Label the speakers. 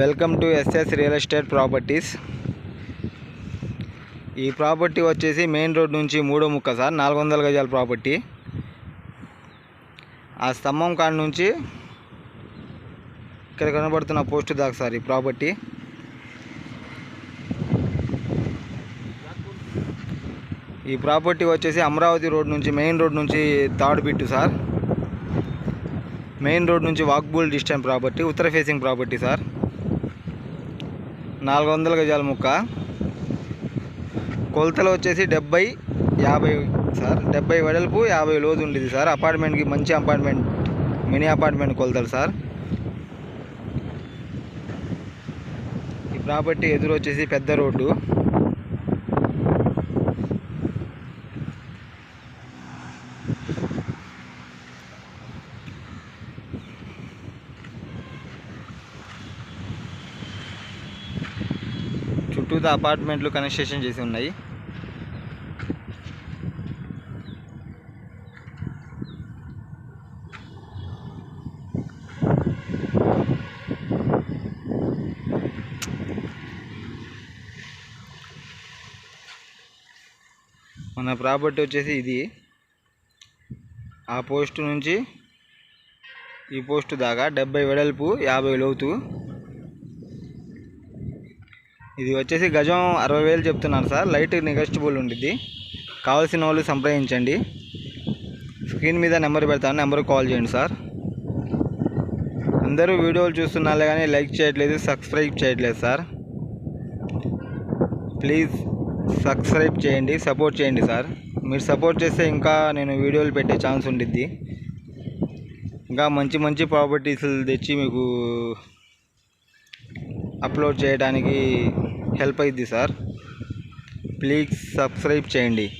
Speaker 1: Welcome to SS real estate properties. ఈ property వచ్చేసి main road నుంచి మూడో ముక్క సార్ నాలుగు వందల గజాల ప్రాపర్టీ. ఆ స్తంభం కాడ నుంచి ఇక్కడ కనబడుతున్న పోస్ట్ దాకా సార్ ఈ ప్రాపర్టీ. ఈ ప్రాపర్టీ వచ్చేసి అమరావతి రోడ్ నుంచి మెయిన్ రోడ్ నుంచి third bit sir. Main road నుంచి వాక్బుల్ డిస్టెన్స్ ప్రాపర్టీ ఉత్తర ఫేసింగ్ ప్రాపర్టీ సార్. నాలుగు వందల గజాల ముక్క. కొలతలు వచ్చేసి డెబ్బై యాభై సార్ డెబ్బై వెడల్పు యాభై లోతు ఉండేది సార్. అపార్ట్మెంట్కి మంచి అపార్ట్మెంట్ మినీ అపార్ట్మెంట్ కొలతలు సార్. ఈ ప్రాపర్టీ ఎదురు వచ్చేసి పెద్ద రోడ్డు. చుట్టూతా అపార్ట్మెంట్లు కన్స్ట్రక్షన్ చేసి ఉన్నాయి. మన ప్రాపర్టీ వచ్చేసి ఇది. ఆ పోస్టు నుంచి ఈ పోస్ట్ దాకా డెబ్బై వెడల్పు యాభై లోతు. ఇది వచ్చేసి గజం అరవై వేలు చెప్తున్నారు సార్. లైట్ నెగస్టిబుల్ ఉండిద్ది. కావాల్సిన వాళ్ళు సంప్రదించండి. స్క్రీన్ మీద నెంబర్ పెడతాను. నెంబర్కి కాల్ చేయండి సార్. అందరూ వీడియోలు చూస్తున్నారే కానీ లైక్ చేయట్లేదు సబ్స్క్రైబ్ చేయట్లేదు సార్. ప్లీజ్ సబ్స్క్రైబ్ చేయండి సపోర్ట్ చేయండి సార్. మీరు సపోర్ట్ చేస్తే ఇంకా నేను వీడియోలు పెట్టే ఛాన్స్ ఉండిద్ది. ఇంకా మంచి మంచి ప్రాపర్టీస్ తెచ్చి మీకు అప్లోడ్ చేయడానికి హెల్ప్ అయింది సార్. ప్లీజ్ సబ్స్క్రైబ్ చేయండి.